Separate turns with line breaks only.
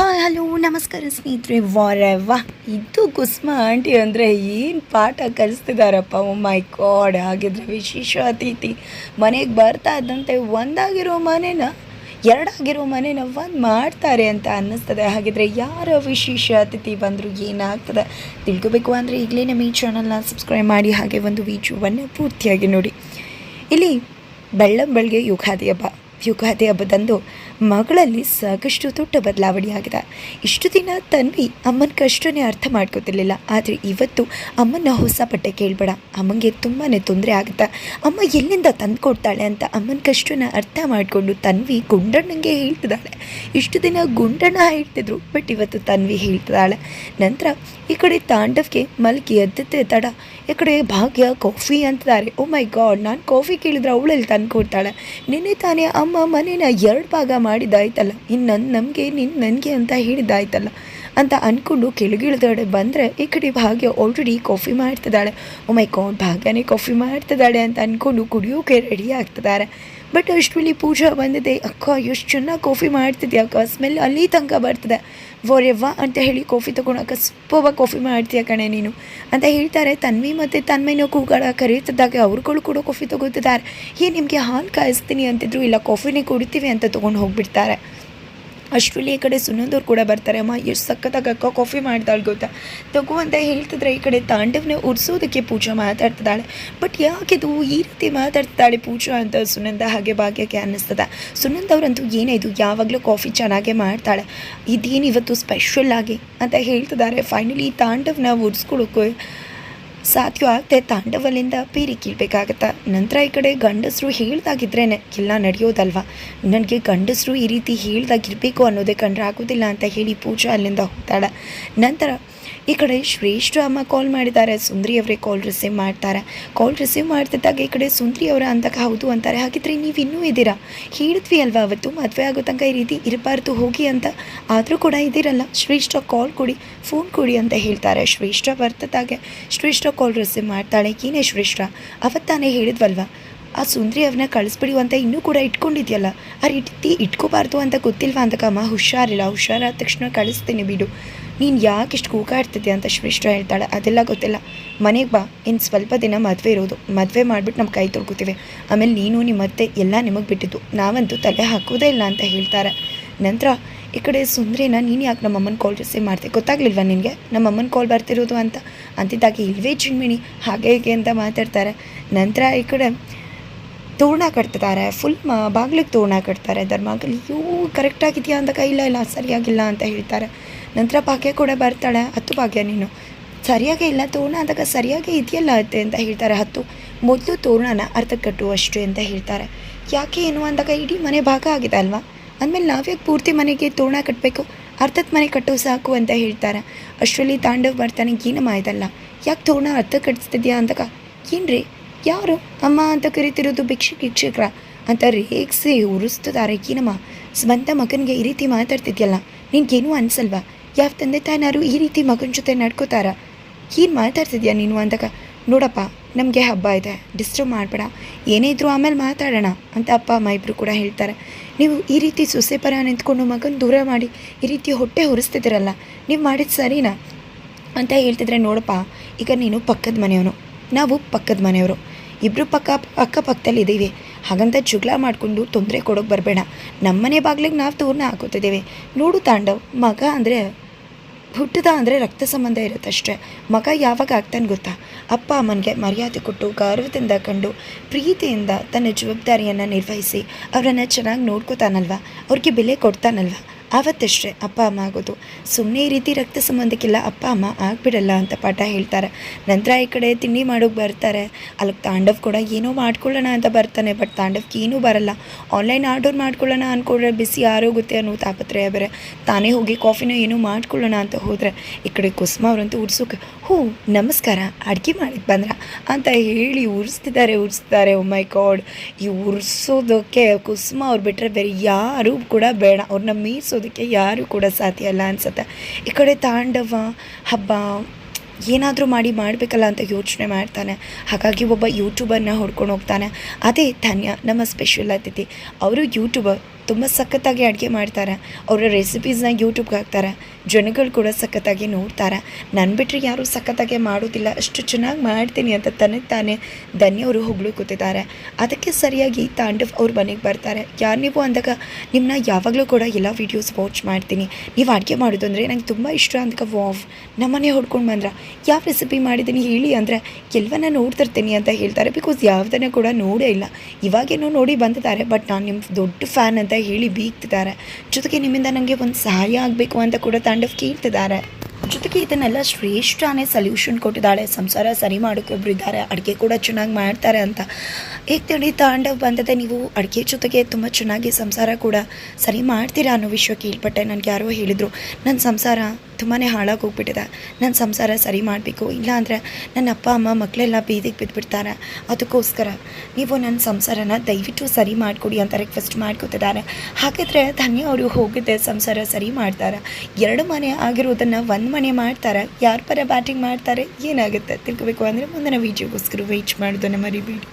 Hi hello, ನಮಸ್ಕಾರ ಸ್ನೇಹಿತರೆ. ವಾರವ್ವ. ಇದು ಕುಸ್ಮ ಆಂಟಿ ಅಂದರೆ ಏನು ಪಾಠ ಕಲಿಸ್ತಿದಾರಪ್ಪ? ಓ ಮೈ ಗಾಡ್ ಹಾಗಿದ್ರೆ ವಿಶೇಷ ಅತಿಥಿ. ಮನೆಗೆ ಬರ್ತಾ ಇದ್ದಂತೆ ಒಂದಾಗಿರೋ ಮನೆನ, ಎರಡಾಗಿರೋ ಮನೆನ ಒಂದು ಮಾಡ್ತಾರೆ ಅಂತ ಅನ್ನಿಸ್ತದೆ. ಹಾಗಿದ್ರೆ ಯಾರ ವಿಶೇಷ ಅತಿಥಿ ಬಂದರೂ ಏನಾಗ್ತದೆ? ತಿಳ್ಕೊಬೇಕು ಅಂದರೆ ಈಗಲೇ ನಮ್ಮ ಈ ಚಾನಲ್ನ ಸಬ್ಸ್ಕ್ರೈಬ್ ಮಾಡಿ, ಹಾಗೆ ಒಂದು ವಿಡಿಯೋವನ್ನು ಪೂರ್ತಿಯಾಗಿ ನೋಡಿ. ಇಲ್ಲಿ ಬೆಳ್ಳಂ ಬೆಳಗ್ಗೆ ಯುಗಾದಿ ಹಬ್ಬ. ಯುಗಾದಿ ಹಬ್ಬದಂದು ಮಗಳಲ್ಲಿ ಸಾಕಷ್ಟು ದೊಡ್ಡ ಬದಲಾವಣೆ ಆಗಿದೆ ಇಷ್ಟು ದಿನ ತನ್ವಿ ಅಮ್ಮನ ಕಷ್ಟನೇ ಅರ್ಥ ಮಾಡ್ಕೋತಿರ್ಲಿಲ್ಲ. ಆದರೆ ಇವತ್ತು ಅಮ್ಮನ ಹೊಸ ಬಟ್ಟೆ ಕೇಳಬೇಡ. ಅಮ್ಮಂಗೆ ತುಂಬಾ ತೊಂದರೆ ಆಗುತ್ತೆ. ಅಮ್ಮ ಎಲ್ಲಿಂದ ತಂದು ಕೊಡ್ತಾಳೆ ಅಂತ ಅಮ್ಮನ ಕಷ್ಟನ ಅರ್ಥ ಮಾಡಿಕೊಂಡು ತನ್ವಿ ಗುಂಡಣ್ಣಂಗೆ ಹೇಳ್ತಿದ್ದಾಳೆ. ಇಷ್ಟು ದಿನ ಗುಂಡಣ್ಣ ಹೇಳ್ತಿದ್ರು, ಬಟ್ ಇವತ್ತು ತನ್ವಿ ಹೇಳ್ತಿದ್ದಾಳೆ. ನಂತರ ಈ ಕಡೆ ತಾಂಡವ್ಗೆ ಮಲ್ಕಿ ಎದ್ದತ್ತೆ ತಡ. ಈ ಕಡೆ ಭಾಗ್ಯ, ಕಾಫಿ ಅಂತಿದ್ದಾರೆ. ಓ ಮೈ ಗಾಡ್, ನಾನು ಕಾಫಿ ಕೇಳಿದ್ರೆ ಅವಳಲ್ಲಿ ತಂದು ಕೊಡ್ತಾಳೆ ನಿನ್ನೆ ತಾನೇ ಅಮ್ಮ ಮನೇನ ಎರಡು ಭಾಗ ಮಾಡಿದ್ದಾಯ್ತಲ್ಲ. ಇನ್ನು ನನ್ನ ನಮಗೆ ನಿನ್ನ ನನಗೆ ಅಂತ ಹೇಳಿದ್ದಾಯ್ತಲ್ಲ. ಅಂತ ಅಂದ್ಕೊಂಡು ಕೆಳಗಿಳಿದಾಳೆ ಬಂದರೆ ಈ ಕಡೆ ಭಾಗ್ಯ ಆಲ್ರೆಡಿ ಕಾಫಿ ಮಾಡ್ತಿದ್ದಾಳೆ. ಓ ಮೈ ಗಾಡ್ ಭಾಗ್ಯನೇ ಕಾಫಿ ಮಾಡ್ತಿದ್ದಾಳೆ ಅಂತ ಅಂದ್ಕೊಂಡು ಕುಡಿಯೋಕೆ ರೆಡಿ ಆಗ್ತಿದ್ದಾರೆ. ಬಟ್ ಅಷ್ಟರಲ್ಲಿ ಪೂಜಾ ಬಂದಿದೆ, ಅಕ್ಕ, ಎಷ್ಟು ಚೆನ್ನಾಗಿ ಕಾಫಿ ಮಾಡ್ತಿದ್ಯಾ ಅಕ್ಕ? ಸ್ಮೆಲ್ ಅಲ್ಲಿ ತನಕ ಬರ್ತದೆ. ವರೆವ್ವ, ಅಂತ ಹೇಳಿ ಕಾಫಿ ತೊಗೊಳಕ್ಕೆ ಸೂಪರ್ವಾಗಿ ಕಾಫಿ ಮಾಡ್ತೀಯ ಕಣೆ ನೀನು? ಅಂತ ಹೇಳ್ತಾರೆ. ತನ್ವಿ ಮತ್ತು ತನ್ಮೈನ ಕೂಗಳ ಕರೀತಿದ್ದಾಗ ಅವ್ರುಗಳು ಕೂಡ ಕಾಫಿ ತೊಗೋತಿದ್ದಾರೆ. ಏ ನಿಮಗೆ ಹಾಲು ಕಾಯಿಸ್ತೀನಿ? ಅಂತಿದ್ರು. ಇಲ್ಲ ಕಾಫಿನೇ ಕುಡಿತೀವಿ ಅಂತ ತೊಗೊಂಡು ಹೋಗ್ಬಿಡ್ತಾರೆ. ಈ ಕಡೆ ಸುನಂದವ್ರು ಕೂಡ ಬರ್ತಾರೆ. ಅಮ್ಮ, ಎಷ್ಟು ಸಖತ್ತಾಗಿ ಅಕ್ಕ ಕಾಫಿ ಮಾಡ್ತಾಳೆ ಗೊತ್ತಾ? ತಗೋ ಅಂತ ಹೇಳ್ತಿದ್ರೆ ಈ ಕಡೆ ತಾಂಡವನೇ ಉರ್ಸೋದಕ್ಕೆ ಪೂಜಾ ಮಾತಾಡ್ತಿದ್ದಾಳೆ. ಬಟ್ ಯಾಕಿದು ಈ ರೀತಿ ಮಾತಾಡ್ತಿದ್ದಾಳೆ ಪೂಜಾ ಅಂತ ಸುನಂದ ಹಾಗೆ ಭಾಗ್ಯಕ್ಕೆ ಅನ್ನಿಸ್ತದೆ. ಸುನಂದ ಅವರಂತೂ ಏನಿದು ಇದು, ಯಾವಾಗಲೂ ಕಾಫಿ ಚೆನ್ನಾಗೇ ಮಾಡ್ತಾಳೆ. ಇದೇನು ಇವತ್ತು ಸ್ಪೆಷಲ್ ಆಗಿ ಅಂತ ಹೇಳ್ತಿದ್ದಾರೆ. ಫೈನಲಿ ತಾಂಡವನ ಉರ್ಸ್ಕೊಳ್ಳೋಕೆ ಸಾಧ್ಯ ಆಗದೆ ತಾಂಡವಲಿಂದ ಪೀರಿ ಕೀಳ್ಬೇಕಾಗತ್ತ ನಂತರ ಈ ಕಡೆ ಗಂಡಸರು ಹೇಳ್ದಾಗಿದ್ರೇನೆ ಎಲ್ಲ ನಡೆಯೋದಲ್ವಾ? ನನಗೆ ಗಂಡಸರು ಈ ರೀತಿ ಹೇಳ್ದಾಗಿರಬೇಕು ಅನ್ನೋದೇ ಕಂಡ್ರೆ ಆಗೋದಿಲ್ಲ ಅಂತ ಹೇಳಿ ಪೂಜಾ ಅಲ್ಲಿಂದ ಹೋಗ್ತಾಳೆ. ನಂತರ ಈ ಕಡೆ ಶ್ರೇಷ್ಠ ಅಮ್ಮ ಕಾಲ್ ಮಾಡಿದ್ದಾರೆ. ಸುಂದ್ರಿ ಅವರೇ ಕಾಲ್ ರಿಸೀವ್ ಮಾಡ್ತಾರೆ. ಕಾಲ್ ರಿಸೀವ್ ಮಾಡ್ತಿದ್ದಾಗ ಈ ಕಡೆ ಸುಂದ್ರಿ ಅವರ ಅಂದಾಗ ಹೌದು ಅಂತಾರೆ. ಹಾಗಿದ್ರೆ ನೀವು ಇನ್ನೂ ಇದ್ದೀರಾ? ಹೇಳಿದ್ವಿ ಅಲ್ವಾ ಅವತ್ತು? ಮದುವೆ ಆಗೋ ತನಕ ಈ ರೀತಿ ಇರಬಾರ್ದು, ಹೋಗಿ ಅಂತ. ಆದರೂ ಕೂಡ ಇದ್ದೀರಲ್ಲ? ಶ್ರೇಷ್ಠ ಕಾಲ್ ಕೊಡಿ ಫೋನ್ ಕೊಡಿ ಅಂತ ಹೇಳ್ತಾರೆ. ಶ್ರೇಷ್ಠ ಬರ್ತದಾಗೆ ಶ್ರೇಷ್ಠ ಕಾಲ್ ರಿಸೀವ್ ಮಾಡ್ತಾಳೆ. ಏನೇ ಶ್ರೇಷ್ಠ? ಅವತ್ತಾನೇ ಹೇಳಿದ್ವಲ್ವಾ? ಆ ಸುಂದ್ರಿ ಅವನ್ನ ಕಳಿಸ್ಬಿಡಿ ಅಂತ ಇನ್ನೂ ಕೂಡ ಇಟ್ಕೊಂಡಿದ್ಯಲ್ಲ? ಆ ರೀತಿ ಇಟ್ಕೋಬಾರ್ದು ಅಂತ ಗೊತ್ತಿಲ್ವಾ ಅಂತ ಕಮ್ಮ ಹುಷಾರಿಲ್ಲ, ಹುಷಾರಾದ ತಕ್ಷಣ ಕಳಿಸ್ತೀನಿ ಬಿಡು. ನೀನು ಯಾಕೆ ಇಷ್ಟು ಕೂಗಾಡ್ತಿದ್ದೆ ಅಂತ ಶ್ರೇಷ್ಠ ಹೇಳ್ತಾಳೆ. ಅದೆಲ್ಲ ಗೊತ್ತಿಲ್ಲ. ಮನೆಗೆ ಬಾ. ಇನ್ನು ಸ್ವಲ್ಪ ದಿನ ಮದುವೆ ಇರೋದು. ಮದುವೆ ಮಾಡಿಬಿಟ್ಟು ನಮ್ಮ ಕೈ ತೊಳ್ಕೊತೀವಿ. ಆಮೇಲೆ ನೀನು ನಿಮ್ಮ ಅತ್ತೆ ಎಲ್ಲ ನಿಮಗೆ ಬಿಟ್ಟಿದ್ದು. ನಾವಂತೂ ತಲೆ ಹಾಕೋದೇ ಇಲ್ಲ ಅಂತ ಹೇಳ್ತಾರೆ. ನಂತರ ಈ ಕಡೆ ಸುಂದ್ರಿನ ನೀನು ಯಾಕೆ ನಮ್ಮಮ್ಮನ ಕಾಲ್ ರಿಸೀವ್ ಮಾಡ್ತೆ? ಗೊತ್ತಾಗ್ಲಿಲ್ವಾ ನಿನಗೆ? ನಮ್ಮಮ್ಮನ ಕಾಲ್ ಬರ್ತಿರೋದು ಅಂತ? ಅಂತಿದ್ದಾಗೆ ಇಲ್ವೇ ಚಿಣ್ಮಿಣಿ? ಹಾಗೆ ಹೀಗೆ ಅಂತ ಮಾತಾಡ್ತಾರೆ. ನಂತರ ಈ ಕಡೆ ತೋರಣ ಕಟ್ತಿದ್ದಾರೆ. ಫುಲ್ ಮ, ಬಾಗಿಲಿಗೆ ತೋರಣ ಕಟ್ತಾರೆ ಧರ್ಮಗಲ್ಲಿ ಅಯ್ಯೋ ಕರೆಕ್ಟಾಗಿದೆಯಾ ಅಂದಾಗ ಇಲ್ಲ ಇಲ್ಲ, ಸರಿಯಾಗಿಲ್ಲ ಅಂತ ಹೇಳ್ತಾರೆ. ನಂತರ ಭಾಗ್ಯ ಕೂಡ ಬರ್ತಾಳೆ. ಹತ್ತು ಭಾಗ್ಯ ನೀನು. ಸರಿಯಾಗೇ ಇಲ್ಲ, ತೋರಣ ಅಂದಾಗ ಸರಿಯಾಗೇ ಇದೆಯಲ್ಲ ಅತ್ತೆ ಅಂತ ಹೇಳ್ತಾರೆ. ಹತ್ತು, ಮೊದಲು ತೋರಣನ ಅರ್ಥ ಕಟ್ಟುವಷ್ಟು ಅಂತ ಹೇಳ್ತಾರೆ. ಯಾಕೆ ಏನು ಅಂದಾಗ ಇಡೀ ಮನೆ ಭಾಗ ಆಗಿದೆ ಅಲ್ವಾ? ಅಂದಮೇಲೆ ನಾವ್ಯಾಕೆ ಪೂರ್ತಿ ಮನೆಗೆ ತೋರಣ ಕಟ್ಟಬೇಕು ಅರ್ಧದ ಮನೆ ಕಟ್ಟೋ ಸಾಕು ಅಂತ ಹೇಳ್ತಾರೆ. ಅಷ್ಟರಲ್ಲಿ ತಾಂಡವ್ ಬರ್ತಾನೆ, ಏನಮ್ಮ ಇದಲ್ಲ? ಯಾಕೆ ತೋರಣ ಅರ್ಧ ಕಟ್ಟಿಸ್ತಿದ್ಯಾ ಅಂದಾಗ, ಏನ್ರಿ? ಯಾರು ಅಮ್ಮ ಅಂತ ಕರಿತಿರೋದು ಭಿಕ್ಷೆ ಭಿಕ್ಷಕರ ಅಂತ ರೇಗಿಸಿ ಉರಿಸ್ತಿದ್ದಾರೆ ಏನಮ್ಮ? ಸ್ವಂತ ಮಗನಿಗೆ ಈ ರೀತಿ ಮಾತಾಡ್ತಿದ್ಯಲ್ಲ, ನಿನ್ಗೇನು ಅನ್ಸಲ್ವಾ? ಯಾವ ತಂದೆ ತಾಯಿನಾರು ಈ ರೀತಿ ಮಗನ ಜೊತೆ ನಡ್ಕೋತಾರ? ಏನು ಮಾತಾಡ್ತಿದ್ಯಾ ನೀನು ಅಂದಾಗ, ನೋಡಪ್ಪ, ನಮಗೆ ಹಬ್ಬ ಇದೆ, ಡಿಸ್ಟರ್ಬ್ ಮಾಡಬೇಡ, ಏನೇ ಇದ್ರೂ ಆಮೇಲೆ ಮಾತಾಡೋಣ ಅಂತ ಅಪ್ಪ, ಅಮ್ಮ ಇಬ್ಬರು ಕೂಡ ಹೇಳ್ತಾರೆ. ನೀವು ಈ ರೀತಿ ಸೊಸೆ ಪರ ನಿಂತ್ಕೊಂಡು ಮಗನ ದೂರ ಮಾಡಿ ಈ ರೀತಿ ಹೊಟ್ಟೆ ಹೊರಿಸ್ತಿದ್ದೀರಲ್ಲ ನೀವು ಮಾಡಿದ ಸರಿನಾ? ಅಂತ ಹೇಳ್ತಿದ್ರೆ, ನೋಡಪ್ಪ, ಈಗ ನೀನು ಪಕ್ಕದ ಮನೆಯವನು, ನಾವು ಪಕ್ಕದ ಮನೆಯವರು. ಇಬ್ಬರು ಪಕ್ಕ ಅಕ್ಕಪಕ್ಕದಲ್ಲಿ ಇದ್ದೀವಿ. ಹಾಗಂತ ಜುಗ್ಲ ಮಾಡಿಕೊಂಡು ತೊಂದರೆ ಕೊಡೋಕೆ ಬರಬೇಡ. ನಮ್ಮನೆ ಬಾಗ್ಲಿಗೆ ನಾವು ತೋರಣ ಹಾಕೋತಿದ್ದೇವೆ. ನೋಡು ತಾಂಡವ್, ಮಗ ಅಂದರೆ ಹುಟ್ಟದ ಅಂದರೆ ರಕ್ತ ಸಂಬಂಧ ಇರುತ್ತಷ್ಟೇ. ಮಗ ಯಾವಾಗ ಆಗ್ತಾನೆ ಗೊತ್ತಾ? ಅಪ್ಪ ಅಮ್ಮನಿಗೆ ಮರ್ಯಾದೆ ಕೊಟ್ಟು ಗೌರವದಿಂದ ಕಂಡು ಪ್ರೀತಿಯಿಂದ ತನ್ನ ಜವಾಬ್ದಾರಿಯನ್ನು ನಿರ್ವಹಿಸಿ ಅವರನ್ನು ಚೆನ್ನಾಗಿ ನೋಡ್ಕೋತಾನಲ್ವ? ಅವ್ರಿಗೆ ಬೆಲೆ ಕೊಡ್ತಾನಲ್ವ? ಆವತ್ತಷ್ಟೇ ಅಪ್ಪ ಅಮ್ಮ ಆಗೋದು. ಸುಮ್ಮನೆ ಈ ರೀತಿ ರಕ್ತ ಸಂಬಂಧಕ್ಕೆಲ್ಲ ಅಪ್ಪ ಅಮ್ಮ ಆಗ್ಬಿಡಲ್ಲ ಅಂತ ಪಾಠ ಹೇಳ್ತಾರೆ. ನಂತರ ಈ ಕಡೆ ತಿಂಡಿ ಮಾಡೋಕೆ ಬರ್ತಾರೆ. ಅಲ್ಲಿಗೆ ತಾಂಡವ್ ಕೂಡ ಏನೋ ಮಾಡ್ಕೊಳ್ಳೋಣ ಅಂತ ಬರ್ತಾನೆ, ಬಟ್ ತಾಂಡವ್ಗೆ ಏನೂ ಬರಲ್ಲ. ಆನ್ಲೈನ್ ಆರ್ಡರ್ ಮಾಡ್ಕೊಳ್ಳೋಣ ಅಂದ್ಕೊಂಡ್ರೆ ಬಿಸಿ ಆರೋಗುತ್ತೆ ಅನ್ನೋ ತಾಪತ್ರಯ ಬೇರೆ. ತಾನೇ ಹೋಗಿ ಕಾಫಿನ ಏನೋ ಮಾಡ್ಕೊಳ್ಳೋಣ ಅಂತ ಹೋದರೆ, ಈ ಕಡೆ ಕುಸುಮ ಅವರಂತೂ ಉರ್ಸೋಕೆ ಹೋ ನಮಸ್ಕಾರ, ಅಡುಗೆ ಮಾಡಿದ್ದು ಬಂದ್ರ? ಅಂತ ಹೇಳಿ ಉರಿಸ್ತಿದ್ದಾರೆ ಉರಿಸ್ತಿದ್ದಾರೆ ಮೈ ಗಾಡ್. ಈ ಉರ್ಸೋದಕ್ಕೆ ಕುಸುಮ ಅವ್ರು ಬಿಟ್ಟರೆ ಬೇರೆ ಯಾರೂ ಕೂಡ ಬೇಡ. ಅವ್ರನ್ನ ಮೀರಿಸೋದಕ್ಕೆ ಯಾರೂ ಕೂಡ ಸಾಧ್ಯ ಅಲ್ಲ ಅನ್ಸುತ್ತೆ. ಈ ಕಡೆ ತಾಂಡವ, ಹಬ್ಬ, ಏನಾದರೂ ಮಾಡಿ ಮಾಡಬೇಕಲ್ಲ ಅಂತ ಯೋಚನೆ ಮಾಡ್ತಾನೆ. ಹಾಗಾಗಿ ಒಬ್ಬ ಯೂಟ್ಯೂಬರ್ನ ಹೊಡ್ಕೊಂಡು ಹೋಗ್ತಾನೆ. ಅದೇ ಧನ್ಯ ನಮ್ಮ ಸ್ಪೆಷಲ್ ಅತಿಥಿ. ಅವರು ಯೂಟ್ಯೂಬರ್ ತುಂಬ ಸಖತ್ತಾಗಿ ಅಡುಗೆ ಮಾಡ್ತಾರೆ. ಅವರ ರೆಸಿಪೀಸ್ನ ಯೂಟ್ಯೂಬ್ಗೆ ಹಾಕ್ತಾರೆ. ಜನಗಳು ಕೂಡ ಸಖತ್ತಾಗಿ ನೋಡ್ತಾರೆ. ನನ್ನ ಬಿಟ್ಟರೆ ಯಾರೂ ಸಖತ್ತಾಗಿ ಮಾಡೋದಿಲ್ಲ. ಅಷ್ಟು ಚೆನ್ನಾಗಿ ಮಾಡ್ತೀನಿ ಅಂತ ತನಗೆ ತಾನೇ ಧನ್ಯವರು ಹೊಗಳು ಕೂತಿದ್ದಾರೆ. ಅದಕ್ಕೆ ಸರಿಯಾಗಿ ತಾಂಡವ್ ಅವ್ರ ಮನೆಗೆ ಬರ್ತಾರೆ. ಯಾರು ನೀವು ಅಂದಾಗ ನಿಮ್ಮನ್ನ ಯಾವಾಗಲೂ ಕೂಡ ಎಲ್ಲ ವೀಡಿಯೋಸ್ ವಾಚ್ ಮಾಡ್ತೀನಿ. ನೀವು ಅಡುಗೆ ಮಾಡೋದು ಅಂದರೆ ನಂಗೆ ತುಂಬ ಇಷ್ಟ ಅಂದಾಗ ವಾವ್. ನಮ್ಮನೆ ಹೊಡ್ಕೊಂಡು ಬಂದ್ರೆ ಯಾವ ರೆಸಿಪಿ ಮಾಡಿದ್ದೀನಿ ಹೇಳಿ ಅಂದರೆ ಕೆಲವನ್ನ ನೋಡ್ತಿರ್ತೀನಿ ಅಂತ ಹೇಳ್ತಾರೆ. ಬಿಕಾಸ್ ಯಾವುದನ್ನು ಕೂಡ ನೋಡೇ ಇಲ್ಲ. ಇವಾಗೇನೋ ನೋಡಿ ಬಂದಿದ್ದಾರೆ. ಬಟ್ ನಾನು ನಿಮ್ಮ ದೊಡ್ಡ ಫ್ಯಾನ್ ಅಂತ ಹೇಳಿ ಬೀಗ್ತಿದ್ದಾರೆ. ಜೊತೆಗೆ ನಿಮ್ಮಿಂದ ನನಗೆ ಒಂದು ಸಹಾಯ ಆಗಬೇಕು ಅಂತ ಕೂಡ ತಾಂಡವ್ ಕೇಳ್ತಿದ್ದಾರೆ. ಜೊತೆಗೆ ಇದನ್ನೆಲ್ಲ ಶ್ರೇಷ್ಠನೇ ಸೊಲ್ಯೂಷನ್ ಕೊಟ್ಟಿದ್ದಾಳೆ. ಸಂಸಾರ ಸರಿ ಮಾಡೋಕೆ ಒಬ್ರು ಇದ್ದಾರೆ. ಅಡುಗೆ ಕೂಡ ಚೆನ್ನಾಗಿ ಮಾಡ್ತಾರೆ ಅಂತ. ಹೇಗೆ ತಿಳಿ ತಾಂಡವ್ ಬಂದದೆ ನೀವು? ಅಡುಗೆ ಜೊತೆಗೆ ತುಂಬ ಚೆನ್ನಾಗಿ ಸಂಸಾರ ಕೂಡ ಸರಿ ಮಾಡ್ತೀರಾ ಅನ್ನೋ ವಿಷಯ ಕೇಳ್ಪಟ್ಟೆ. ನನಗೆ ಯಾರೋ ಹೇಳಿದರು. ನನ್ನ ಸಂಸಾರ ತುಂಬಾ ಹಾಳಾಗಿ ಹೋಗ್ಬಿಟ್ಟಿದೆ. ನನ್ನ ಸಂಸಾರ ಸರಿ ಮಾಡಬೇಕು, ಇಲ್ಲಾಂದರೆ ನನ್ನ ಅಪ್ಪ, ಅಮ್ಮ ಮಕ್ಕಳೆಲ್ಲ ಬೀದಿಗೆ ಬಿದ್ದುಬಿಡ್ತಾರೆ ಅದಕ್ಕೋಸ್ಕರ ನೀವು ನನ್ನ ಸಂಸಾರನ ದಯವಿಟ್ಟು ಸರಿ ಮಾಡಿಕೊಡಿ ಅಂತ ರಿಕ್ವೆಸ್ಟ್ ಮಾಡ್ಕೊತಿದ್ದಾರೆ. ಹಾಗಿದ್ರೆ ಧನ್ಯ ಅವರು ಹೋಗಿದ್ದೆ, ಸಂಸಾರ ಸರಿ ಮಾಡ್ತಾರೆ. ಎರಡು ಮನೆ ಆಗಿರೋದನ್ನು ಒಂದು ಮನೆ ಮಾಡ್ತಾರೆ. ಯಾರ ಪರ ಬ್ಯಾಟಿಂಗ್ ಮಾಡ್ತಾರೆ? ಏನಾಗುತ್ತೆ? ತಿಳ್ಕೊಬೇಕು ಅಂದರೆ ಮುಂದಿನ ವೀಡಿಯೋಗೋಸ್ಕರ ವೆಯ್ಟ್ ಮಾಡೋದನ್ನು ಮರಿಬೇಡಿ.